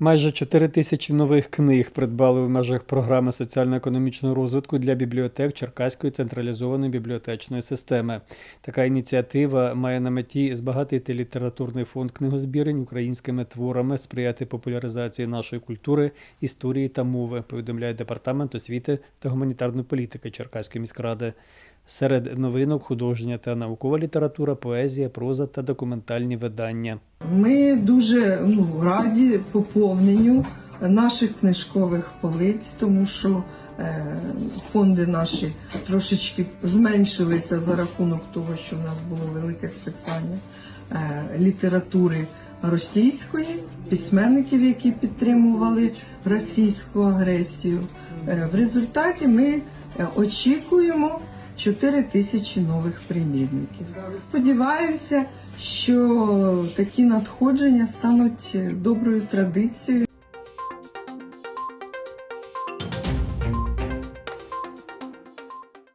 Майже 4 тисячі нових книг придбали в межах програми соціально-економічного розвитку для бібліотек Черкаської централізованої бібліотечної системи. Така ініціатива має на меті збагатити літературний фонд книгозбірень українськими творами, сприяти популяризації нашої культури, історії та мови, повідомляє департамент освіти та гуманітарної політики Черкаської міськради. Серед новинок художня та наукова література, поезія, проза та документальні видання. Ми дуже ну, раді поповненню наших книжкових полиць, тому що е, фонди наші трошечки зменшилися за рахунок того, що в нас було велике списання е, літератури російської, письменників, які підтримували російську агресію. Е, в результаті ми е, очікуємо 4 тисячі нових примірників. Сподіваюся, що такі надходження стануть доброю традицією.